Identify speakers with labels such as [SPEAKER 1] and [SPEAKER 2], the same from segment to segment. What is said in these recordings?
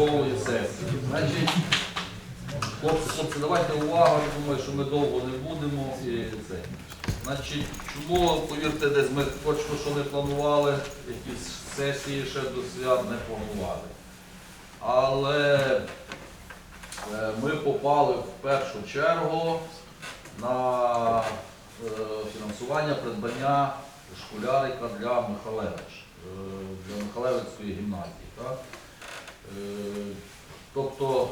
[SPEAKER 1] Чергової сесії. Значить, хлопці, хлопці, давайте увагу, я думаю, що ми довго не будемо. І це. Значить, чому, повірте, десь ми точно що не планували, якісь сесії ще до свят не планували. Але е, ми попали в першу чергу на е, фінансування придбання школярика для Михалевич, е, для Михалевицької гімназії. Так? Е, Тобто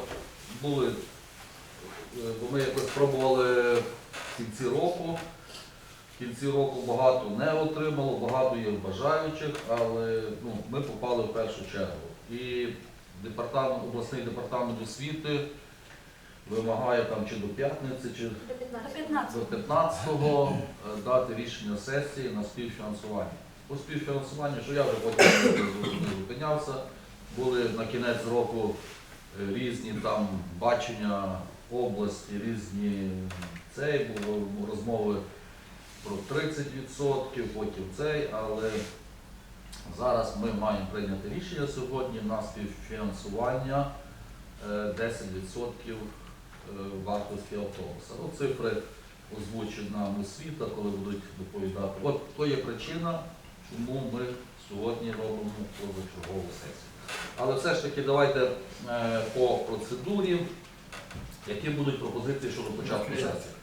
[SPEAKER 1] були, е, бо ми якось спробували в кінці року. В кінці року багато не отримало, багато є бажаючих, але ну, ми попали в першу чергу. І департамент, обласний департамент освіти вимагає там чи до п'ятниці, чи
[SPEAKER 2] До 15.
[SPEAKER 1] до 15-го е, дати рішення сесії на співфінансування. По співфінансуванню, що я вже потім не зупинявся, були на кінець року е, різні там бачення області, різні цей, були розмови про 30%, потім цей, але зараз ми маємо прийняти рішення сьогодні на співфінансування е, 10% е, вартості автобуса. Ну, цифри озвучить нам освіта, коли будуть доповідати. От то є причина, чому ми сьогодні робимо позачергову сесію. Але все ж таки давайте е, по процедурі, які будуть пропозиції щодо початку сесії.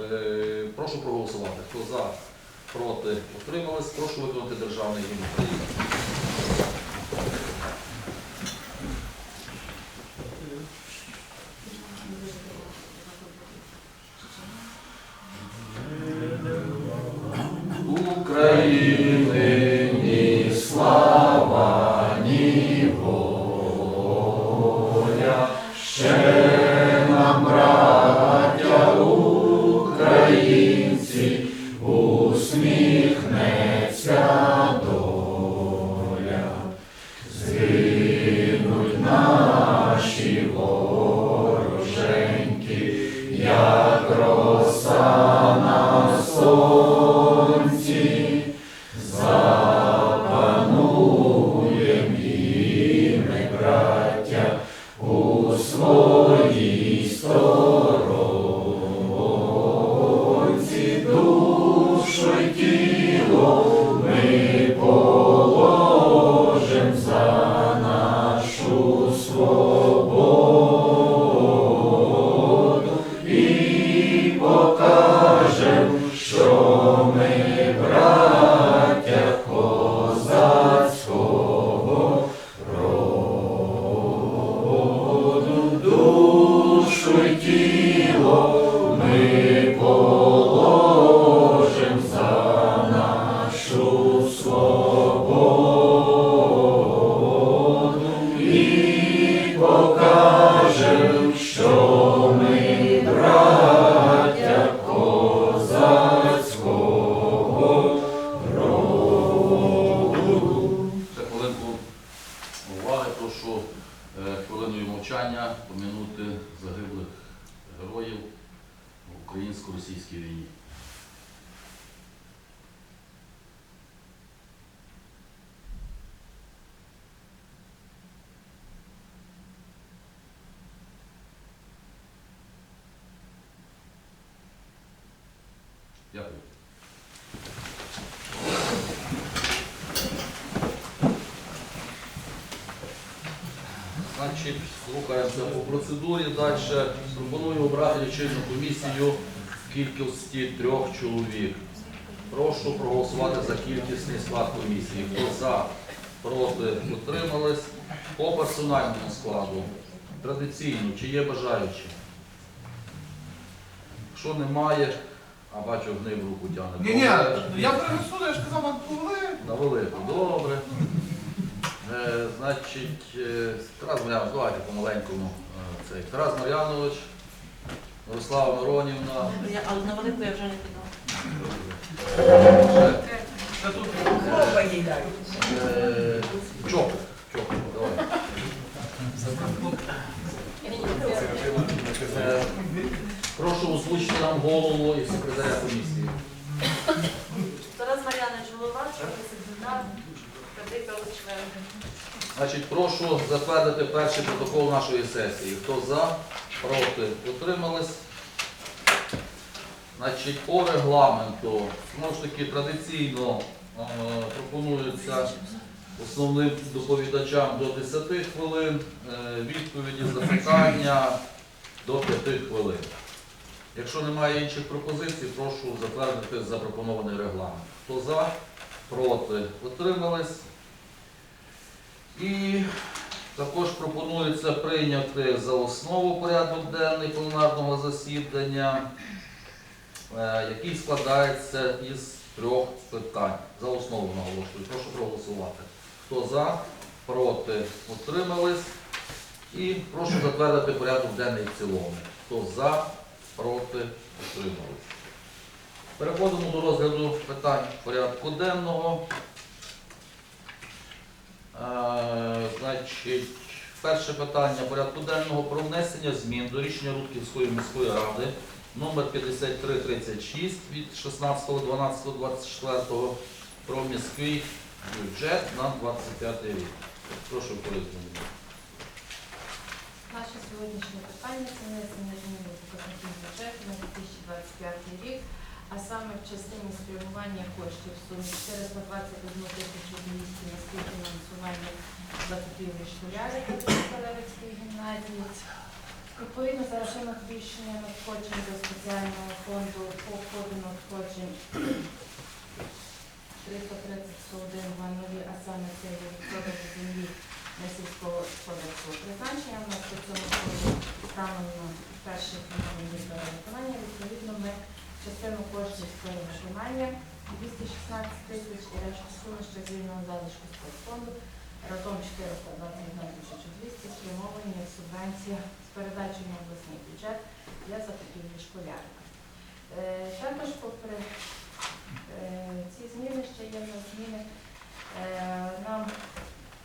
[SPEAKER 1] Е, Прошу проголосувати. Хто за, проти, утримались, прошу виконати державний гімн України. України як роса тіло ми Значить, рухаємося по процедурі. Далі пропоную обрати лічильну комісію в кількості трьох чоловік. Прошу проголосувати за кількісний склад комісії. Хто за, проти, утримались. По персональному складу. Традиційно, чи є бажаючі? Якщо немає, а бачу, гнив руку тягне.
[SPEAKER 3] Ні, ні, я принесу, я ж казав, вам повели.
[SPEAKER 1] На велику, добре. Значить, е, Тарас Мар'янович, давайте по-маленькому. е, цей. Тарас Мар'янович, Мирослава Миронівна.
[SPEAKER 2] Я- Але на велику я вже не піду.
[SPEAKER 1] Ще,
[SPEAKER 3] Це тут
[SPEAKER 4] Хлопа їй дай.
[SPEAKER 1] е, Чоп, Чоп, давай. Е, Прошу озвучити нам голову і секретаря комісії.
[SPEAKER 2] Тарас Мар'янович голова, Чорний член.
[SPEAKER 1] Значить, прошу затвердити перший протокол нашої сесії. Хто за, проти, утримались. Значить, по регламенту, знову ж таки, традиційно е, пропонується основним доповідачам до 10 хвилин, е, відповіді, запитання до 5 хвилин. Якщо немає інших пропозицій, прошу затвердити запропонований регламент. Хто за, проти, утримались. І також пропонується прийняти за основу порядок денний пленарного засідання, е, який складається із трьох питань. За основу наголошую. Прошу проголосувати. Хто за, проти, утримались. І прошу затвердити порядок денний в цілому. Хто за, проти, утримались. Переходимо до розгляду питань порядку денного. Е, Значить, перше питання порядку денного про внесення змін до рішення Рудківської міської ради номер 5336 від 16.12.24 про міський бюджет на 25 рік. Прошу пояснити.
[SPEAKER 4] Наше сьогоднішнє питання це внесення змін до бюджету на 2025 рік, а саме в частині спрямування коштів в сумі 421 тисячу 200 на співфінансування закупівлі школярів Калевицької гімназії. Відповідно, за рахунок збільшення надходжень до спеціального фонду по ходу надходжень 330-101-00, а саме це є від продажу землі на сільськогосподарського призначення. У нас по цьому станом на місяців виконання. Відповідно, ми частину коштів з перевиконання 216 тисяч і решту суми ще з вільного залишку спецфонду разом 421 тисячу 200 спрямовані як субвенція з передачі на обласний бюджет для закупівлі школярика. Е, Також попри е, ці зміни ще є в нас зміни е, нам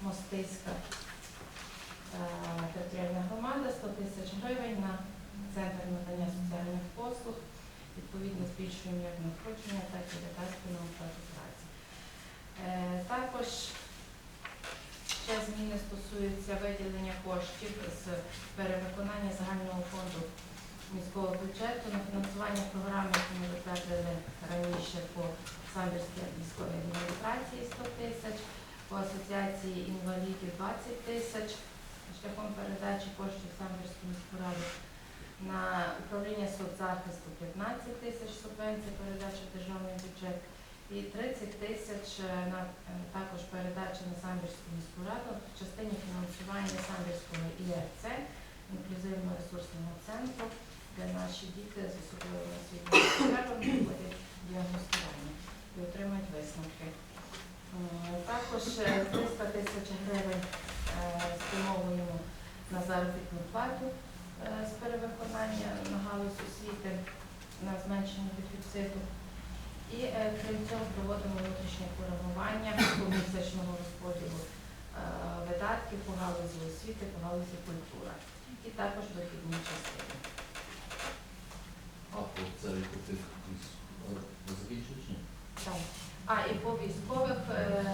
[SPEAKER 4] Мостиська е, територіальна громада 100 тисяч гривень на центр надання соціальних послуг. Відповідно, збільшуємо як надходження, так і видатки на праці. Е, Також ще зміни стосуються виділення коштів з перевиконання загального фонду міського бюджету на фінансування програми, яку ми затвердили раніше по Самбірській міської адміністрації 100 тисяч, по асоціації інвалідів 20 тисяч шляхом передачі коштів в Самбірську міську раду. На управління соцзахисту 15 тисяч субвенцій передача в державний бюджет і 30 тисяч е, на е, також передача на Самбірську міську раду в частині фінансування Самбірського ІРЦ, інклюзивного ресурсного центру, де наші діти з особливими освітніми потребами проходять діагностування і отримують висновки. Також е, 300 тисяч гривень спрямовуємо на заробітну плату з перевиконання на галузь освіти на зменшення дефіциту. І е, крім цього проводимо внутрішнє коригування помісячного розподілу е, видатків по галузі освіти, по галузі культури. І також дохідні частини.
[SPEAKER 1] А по це тих закінчили чи ні?
[SPEAKER 4] Так. А і по військових е,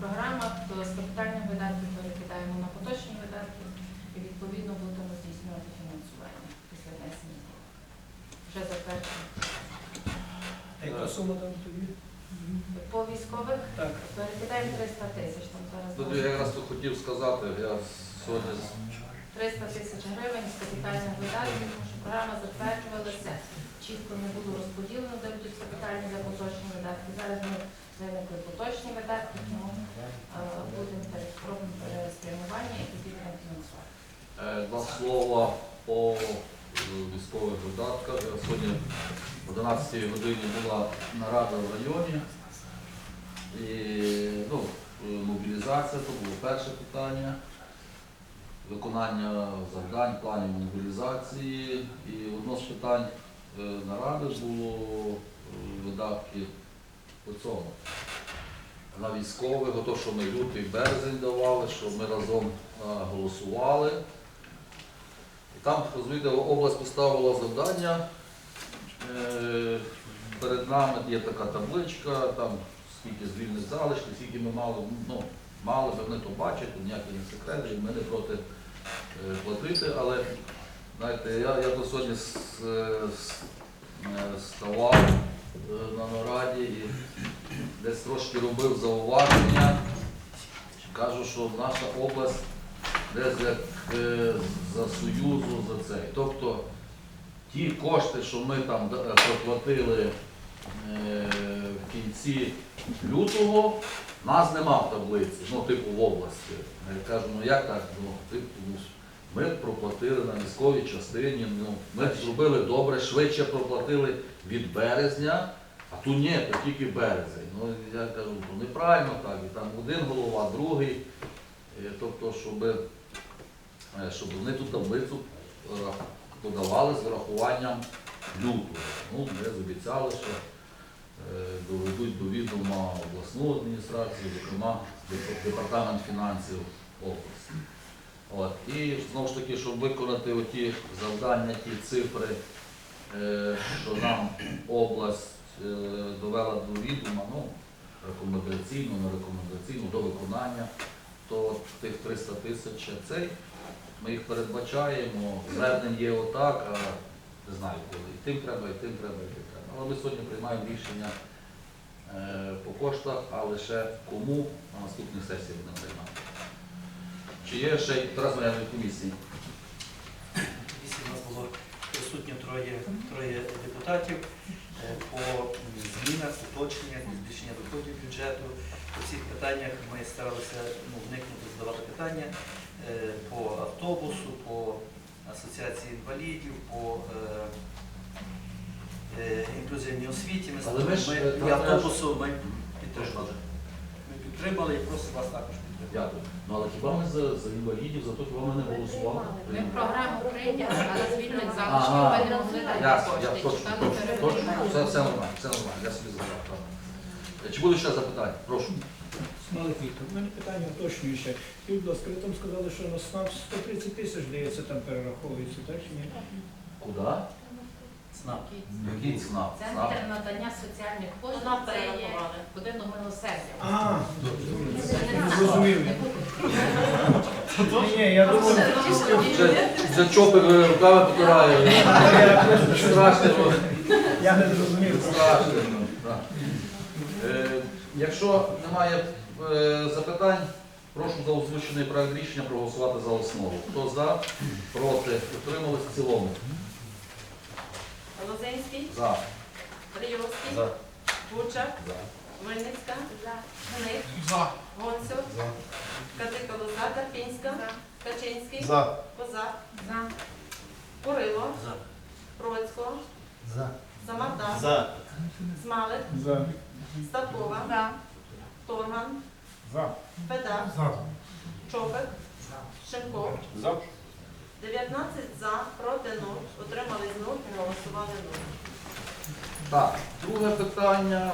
[SPEAKER 4] програмах то з капітальних видатків перекидаємо на поточні видатки і відповідно будемо здійснювати фінансування після внесення змін. Вже затверджено.
[SPEAKER 5] Яка сума там тобі?
[SPEAKER 4] По військових
[SPEAKER 5] Так.
[SPEAKER 4] перекидаємо 300 тисяч. Там зараз
[SPEAKER 1] Тут я якраз тут хотів сказати, я сьогодні з-
[SPEAKER 4] 300 тисяч гривень з капітальних видатків, тому що програма затверджувалася, чітко не було розподілено, де будуть капітальні де поточні видатки. Зараз ми виникли поточні видатки, тому е, будемо перед кроком спрямування і тоді будемо фінансувати.
[SPEAKER 1] Е, Два слова по військових видатках. Сьогодні в 11 годині була нарада в районі. І ну, мобілізація, то було перше питання. Виконання завдань, планів мобілізації. І одно з питань е, наради було е, видатки по цьому. На військових, ото, що ми лютий березень давали, що ми разом е, голосували. Там, розумієте, область поставила завдання. Е, Перед нами є така табличка, там скільки звільних залишків, скільки ми мали, ну, мали би вони то бачити, ніякий не секрет, ми не проти е, платити, але знаєте, я, я до сьогодні е, ставав на нараді і десь трошки робив зауваження. Кажу, що наша область десь як е, за Союзу, за це. Тобто ті кошти, що ми там да- проплатили е, в кінці лютого, нас нема в таблиці, ну, типу в області. Я кажу, ну як так? Ну, типу, ну, ми проплатили на військовій частині, ну, ми зробили добре, швидше проплатили від березня, а тут ні, то тільки березень. Ну, я кажу, ну неправильно так, і там один голова, другий. Е, Тобто, щоб, е, щоб вони ту таблицю е, подавали з врахуванням лютого. Ну, ми обіцяли, що е, доведуть до відома обласну адміністрацію, зокрема департамент фінансів області. От. І знову ж таки, щоб виконати оті завдання, ті цифри, е, що нам область е, довела до відома, ну, рекомендаційно, не рекомендаційно, до виконання, то тих 300 тисяч цей, ми їх передбачаємо, звернень є отак, а не знаю коли. І тим треба, і тим треба, і тим треба. Але ми сьогодні приймаємо рішення е, по коштах, а лише кому на наступній сесії будемо приймати. Чи є ще Тарас Мар'янович комісії?
[SPEAKER 5] Комісії у нас було присутньо троє, троє депутатів е, по змінах, уточненнях, збільшення доходів бюджету. По всіх питаннях ми старалися ну, вникнути, задавати питання по автобусу, по асоціації інвалідів, по е, е, інклюзивній освіті. Ми,
[SPEAKER 1] Але ми ж, е,
[SPEAKER 5] ми, і автобусу ми підтримали. Ми підтримали і просимо вас також підтримати.
[SPEAKER 1] Дякую. Ну але хіба ми за, за інвалідів, за те, хіба ми не голосували?
[SPEAKER 4] Ми програму прийняли, але звільних
[SPEAKER 1] Ага.
[SPEAKER 4] залишків не
[SPEAKER 1] точно, точно. Все, все нормально, все нормально, я собі забрав. Е, Чи будуть ще запитання? Прошу.
[SPEAKER 6] Смалик Віктор, у мене питання уточнююче. І, будь ласка, ви там сказали, що на СНАП 130 тисяч, здається, там перераховується, так чи ні?
[SPEAKER 1] Куди?
[SPEAKER 5] СНАП.
[SPEAKER 1] Який ЦНАП? ЦНАП.
[SPEAKER 4] Центр надання соціальних послуг
[SPEAKER 2] Нам
[SPEAKER 4] це є будинок милосердя.
[SPEAKER 6] А, зрозумів.
[SPEAKER 4] не буде.
[SPEAKER 6] Ні, ні, я думав,
[SPEAKER 1] Вже, вже чопик е, руками потирає.
[SPEAKER 6] я просто
[SPEAKER 1] Страшно.
[SPEAKER 6] я не зрозумів.
[SPEAKER 1] Страшно. Е, Якщо немає запитань, прошу за озвучений проект рішення проголосувати за основу. Хто за, проти, утримались в цілому.
[SPEAKER 2] Лозинський,
[SPEAKER 1] За.
[SPEAKER 2] Рийовський,
[SPEAKER 1] За.
[SPEAKER 2] Бучак, Винницька, Гник,
[SPEAKER 3] За.
[SPEAKER 2] Гонцю, Кадика Лоза, Карпінська, Качинський,
[SPEAKER 3] За.
[SPEAKER 2] Козак,
[SPEAKER 4] За.
[SPEAKER 2] Курило,
[SPEAKER 5] За.
[SPEAKER 2] Процько,
[SPEAKER 5] За.
[SPEAKER 2] Самарда,
[SPEAKER 5] За.
[SPEAKER 2] Смалик,
[SPEAKER 6] За.
[SPEAKER 2] Торган,
[SPEAKER 6] За.
[SPEAKER 2] Федак,
[SPEAKER 3] За.
[SPEAKER 2] Чопик, Шимко.
[SPEAKER 3] За.
[SPEAKER 2] 19 за, проти 0, утримались 0, голосували 0.
[SPEAKER 1] Так, друге питання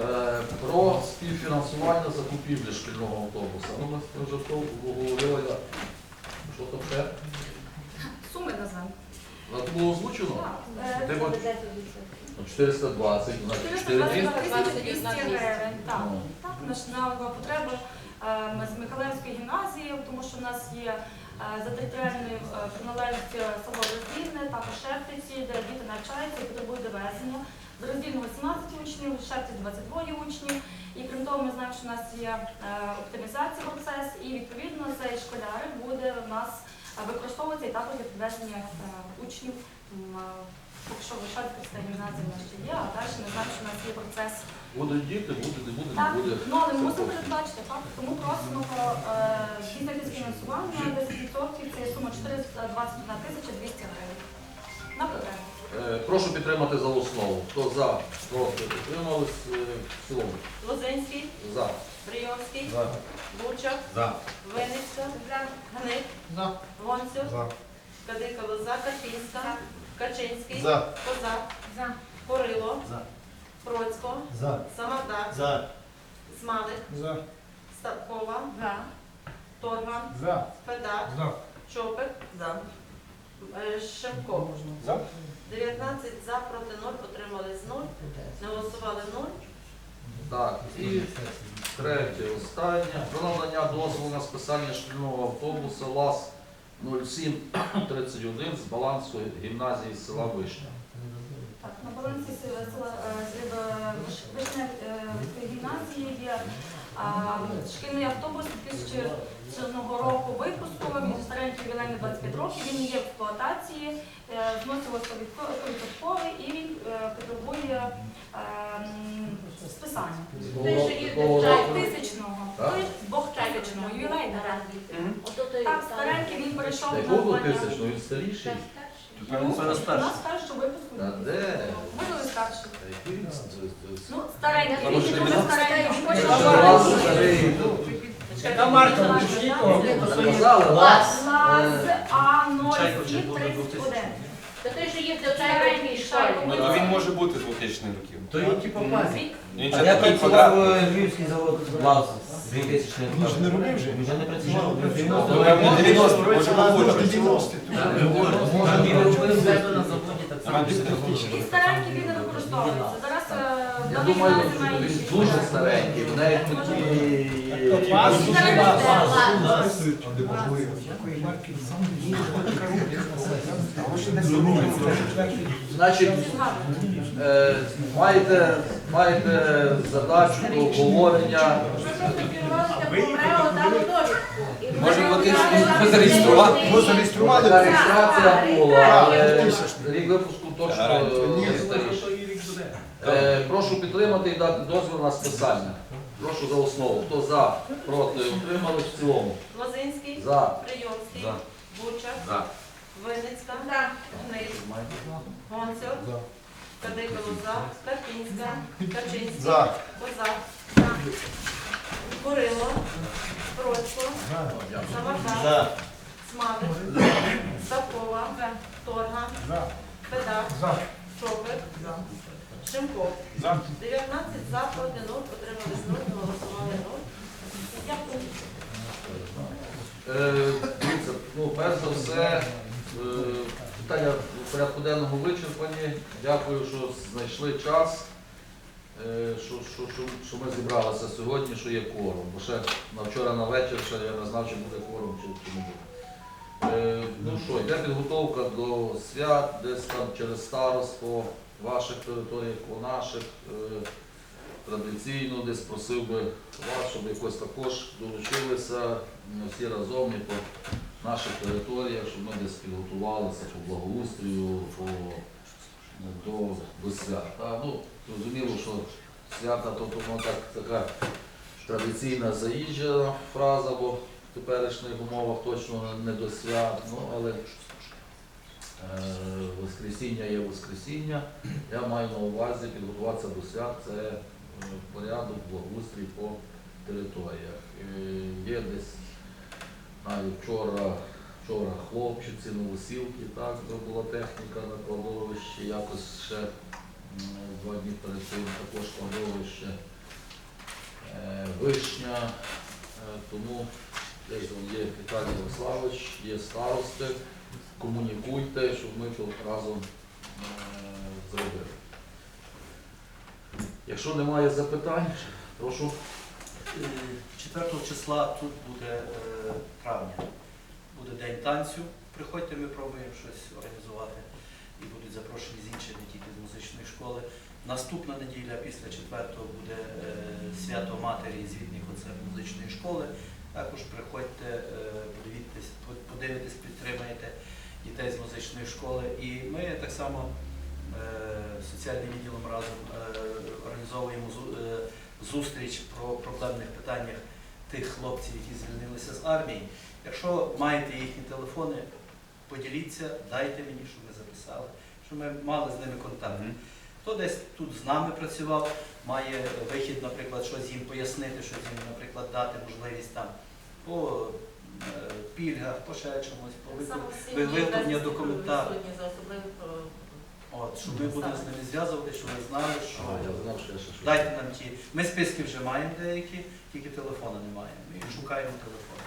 [SPEAKER 1] е, про співфінансування закупівлі шкільного автобуса. Ну, ми вже то говорили, а що там ще?
[SPEAKER 4] Суми назвемо.
[SPEAKER 1] А Це було озвучено?
[SPEAKER 4] Е,
[SPEAKER 1] Ти бач- Ну, 420, у нас 400.
[SPEAKER 2] 420
[SPEAKER 7] гривень, так.
[SPEAKER 1] Ну,
[SPEAKER 7] Так, наш на потреби е, ми з Михайлевської гімназії, тому що в нас є е, за територіальною е, приналежністю село Роздільне, також Шептиці, де діти навчаються і потребують довезення. З роздільного 17 учнів, в Шепті 22 учнів. І крім того, ми знаємо, що у нас є е, оптимізація процес, і відповідно цей школяр буде у нас використовуватися і також для підвезення е, учнів. М, е, Поки що Вишатська гімназія в нас ще є, а далі ми знаємо, що у нас є процес
[SPEAKER 1] Будуть діти, буде, не буде, не
[SPEAKER 7] так,
[SPEAKER 1] буде.
[SPEAKER 7] ну але ми мусимо передбачити, так? Тому просимо здійснити фінансування 10% це є сума 421 тисяча 200 гривень. На потребу.
[SPEAKER 1] Е, Прошу підтримати за основу. Хто за, проти, підтримались е, в цілому.
[SPEAKER 2] Лозинський,
[SPEAKER 1] За.
[SPEAKER 2] Брийовський,
[SPEAKER 3] За.
[SPEAKER 2] Бучак,
[SPEAKER 3] За.
[SPEAKER 2] Винницька, Гник,
[SPEAKER 3] За.
[SPEAKER 2] Гонцю,
[SPEAKER 3] За.
[SPEAKER 2] Кадика Лоза, Карпінська, Качинський,
[SPEAKER 3] За.
[SPEAKER 2] Козак,
[SPEAKER 4] За.
[SPEAKER 2] Курило,
[SPEAKER 5] За.
[SPEAKER 2] Процько,
[SPEAKER 5] За.
[SPEAKER 2] Самарда,
[SPEAKER 5] За.
[SPEAKER 2] Смалик,
[SPEAKER 6] За.
[SPEAKER 2] Стапкова,
[SPEAKER 7] За.
[SPEAKER 2] Торган,
[SPEAKER 6] За.
[SPEAKER 2] Федак,
[SPEAKER 6] За.
[SPEAKER 2] Чопик, Е, Шимко.
[SPEAKER 6] За.
[SPEAKER 2] 19 за, проти 0, утримались 0, не голосували 0.
[SPEAKER 1] Так, і третє, останнє. Про надання дозволу на списання шкільного автобуса ЛАЗ 0731 з балансу гімназії села Вишня.
[SPEAKER 7] Так, на балансі села е, е, Вишня е, гімназії є шкільний автобус 2000 року випуску, він старенький Вілені 25 років, він є в експлуатації, е, зносило 100% і він е, потребує е, списання. Тисячного,
[SPEAKER 1] Так?
[SPEAKER 7] тобто двохтисячного, ювілейного. Так, старенький він перейшов
[SPEAKER 1] Та
[SPEAKER 7] на
[SPEAKER 1] якого
[SPEAKER 7] звання.
[SPEAKER 1] тисячного, він старіший?
[SPEAKER 7] Ну, У нас першого випуску.
[SPEAKER 1] Та де?
[SPEAKER 7] Можливо, старший.
[SPEAKER 1] Та який він старий?
[SPEAKER 7] Ну, старенький,
[SPEAKER 1] Тому
[SPEAKER 7] він
[SPEAKER 1] що
[SPEAKER 7] дуже
[SPEAKER 1] він-
[SPEAKER 7] старенький. Хоче
[SPEAKER 1] старий. ну,
[SPEAKER 6] Яка марка? Уточніть того.
[SPEAKER 1] Казали, ЛАЗ.
[SPEAKER 7] Лаз
[SPEAKER 1] Е,
[SPEAKER 7] А
[SPEAKER 5] Чайко чи
[SPEAKER 7] 07
[SPEAKER 5] буде
[SPEAKER 7] 31.
[SPEAKER 2] Це той, що їх держать в школі.
[SPEAKER 7] Ну,
[SPEAKER 8] Ну, він може бути 2000 років.
[SPEAKER 9] То він типу
[SPEAKER 7] пазик.
[SPEAKER 8] Він
[SPEAKER 9] А
[SPEAKER 8] же
[SPEAKER 9] я
[SPEAKER 8] такий
[SPEAKER 9] працював
[SPEAKER 8] квадратний.
[SPEAKER 9] е, Львівський завод ЛАЗ 2000
[SPEAKER 6] Він ж не робив вже?
[SPEAKER 9] Вже не працював.
[SPEAKER 8] Ну,
[SPEAKER 9] 90
[SPEAKER 8] напевно, 90, може
[SPEAKER 6] Може,
[SPEAKER 8] бути.
[SPEAKER 6] 90
[SPEAKER 9] Може, він робив на заводі так само.
[SPEAKER 7] І старенький він не використовується. Зараз е,
[SPEAKER 1] Я думаю, він дуже старенький, в неї такі... Значить, е, маєте, маєте задачу до обговорення.
[SPEAKER 8] Може бути. Ми зареєстрували.
[SPEAKER 1] Така реєстрація була, але рік випуску точно е, старіший. Прошу підтримати і дати дозвіл на списання. Прошу за основу. Хто за, проти, утримали в цілому.
[SPEAKER 2] Лозинський,
[SPEAKER 1] За.
[SPEAKER 2] Прийомський,
[SPEAKER 1] За.
[SPEAKER 2] Бучак,
[SPEAKER 1] За.
[SPEAKER 2] Винницька, Гниць, Гонцев, Кадикало за, Карпінська, Качинський,
[SPEAKER 6] За.
[SPEAKER 2] Козак, Курило, Бродько, Самарка, Смавик, Савкова, Торга, Федак, Шопик, Шимков. 19 за, проти 0, отримали 0, голосували 0. Дякую.
[SPEAKER 1] Е, Дивіться, ну, перш за все, е, питання порядку денному вичерпані. Дякую, що знайшли час, е, що, що, що, що ми зібралися сьогодні, що є кворум. Бо ще на вчора на вечір ще я не знав, чи буде кворум, чи, чи не буде. Е, ну що, йде підготовка до свят, десь там через старост по ваших територіях, по наших. Е, традиційно десь просив би вас, щоб якось також долучилися всі разом і по наших територіях, щоб ми десь підготувалися по благоустрою, по, ну, до, до свят. Та, ну, зрозуміло, що свята то воно так така традиційна заїжджена фраза, бо в теперішніх умовах точно не до свят, ну але е, Воскресіння є Воскресіння. Я маю на увазі підготуватися до свят, це е, порядок, благоустрій по територіях. Е, Є десь навіть вчора, вчора хлопчиці, новосілки, так, де була техніка на кладовищі, якось ще два дні перед цим також кладовище Е, вишня, Е, тому он є Віталій Ярославович, є старости, комунікуйте, щоб ми тут разом е, зробили. Якщо немає запитань, прошу.
[SPEAKER 5] Е, 4 числа тут буде е, травня. Буде день танцю. Приходьте, ми пробуємо щось організувати. І будуть запрошені з інших, не тільки з музичної школи. Наступна неділя після 4-го буде е, свято матері і звітних оце музичної школи. Також приходьте, е, подивіться, подивитесь, підтримаєте дітей з музичної школи. І ми так само е, соціальним відділом разом е, організовуємо е, зустріч про проблемних питаннях тих хлопців, які звільнилися з армії. Якщо маєте їхні телефони, поділіться, дайте мені, щоб ми записали, щоб ми мали з ними контакт. Хто десь тут з нами працював, має вихід, наприклад, щось їм пояснити, щось їм, наприклад, дати можливість там по е, пільгах, по ще чомусь, по виготовлення
[SPEAKER 2] особливих е,
[SPEAKER 5] От, щоб ми будемо з ними зв'язувати, щоб ви знали, що
[SPEAKER 1] А, я знав, що я ще
[SPEAKER 5] дайте нам ті. Ми списки вже маємо деякі, тільки телефона не маємо. І шукаємо телефон.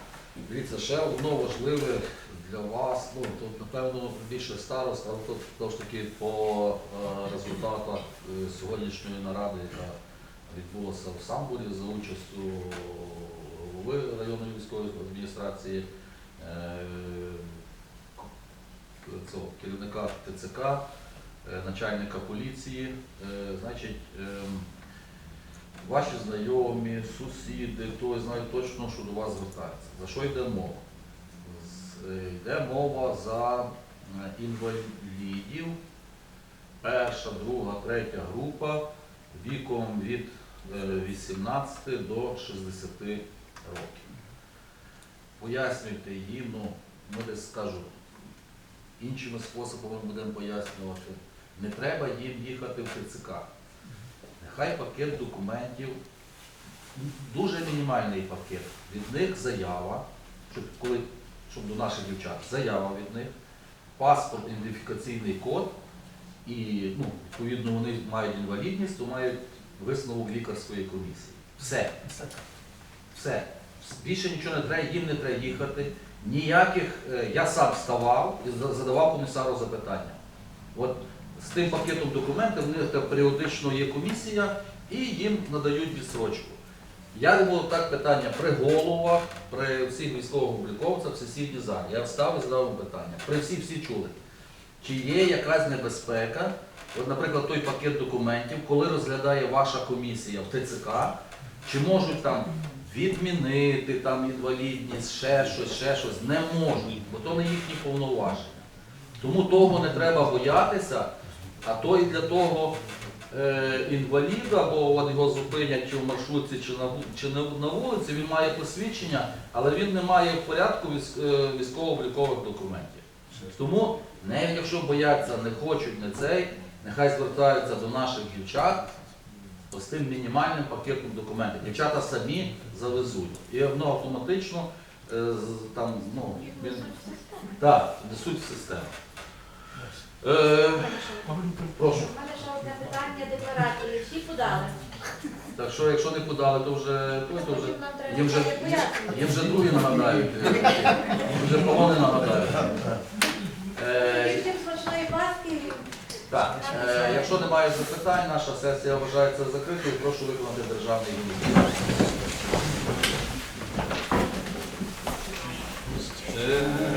[SPEAKER 1] Дивіться, ще одно важливе для вас, ну тут напевно більше старост, але тут знову ж таки по е, результатах е, сьогоднішньої наради, яка відбулося в Самбурі за участю голови районної військової адміністрації, е, цього керівника ТЦК, начальника поліції. Значить, ем, ваші знайомі, сусіди, хто знає точно, що до вас звертається. За що йде мова? Е, Йде мова за е, інвалідів, перша, друга, третя група віком від е, 18 до 60 років. Пояснюйте їм, ну, ми десь скажу, іншими способами будемо пояснювати. Не треба їм їхати в ТЦК. Нехай пакет документів, дуже мінімальний пакет. Від них заява, щоб, коли, щоб до наших дівчат, заява від них, паспорт, ідентифікаційний код, і ну, відповідно вони мають інвалідність, то мають висновок лікарської комісії. Все. Все. Більше нічого не треба, їм не треба їхати. Ніяких, е, я сам вставав і задавав комісару запитання. От з тим пакетом документів в них періодично є комісія і їм надають відсрочку. Я було так питання при головах, при всіх військових обліковцях в сесійній залі. Я встав і задав питання. При всі всі чули. Чи є якась небезпека, от, наприклад, той пакет документів, коли розглядає ваша комісія в ТЦК, чи можуть там відмінити там інвалідність, ще щось, ще щось, не можуть, бо то не їхні повноваження. Тому того не треба боятися, а то і для того е, інваліда, бо от його зупинять чи в маршрутці, чи на, чи на, вулиці, він має посвідчення, але він не має в порядку е, військово-облікових документів. Тому, не якщо бояться, не хочуть, не цей, нехай звертаються до наших дівчат з тим мінімальним пакетом документів. Дівчата самі завезуть. І воно автоматично е, там, ну, він, так, несуть в систему. Е, прошу.
[SPEAKER 10] У мене ще одне питання декларації. Всі подали.
[SPEAKER 1] Так що, якщо не подали, то вже, то, то вже
[SPEAKER 10] Потім нам треба
[SPEAKER 1] їм вже,
[SPEAKER 10] дати пояснення.
[SPEAKER 1] їм вже другі нагадають. Їм вже погони нагадають. Е,
[SPEAKER 10] Всім смачної паски.
[SPEAKER 1] Так, е, якщо немає запитань, наша сесія вважається закритою. Прошу виконати державний гімн. Я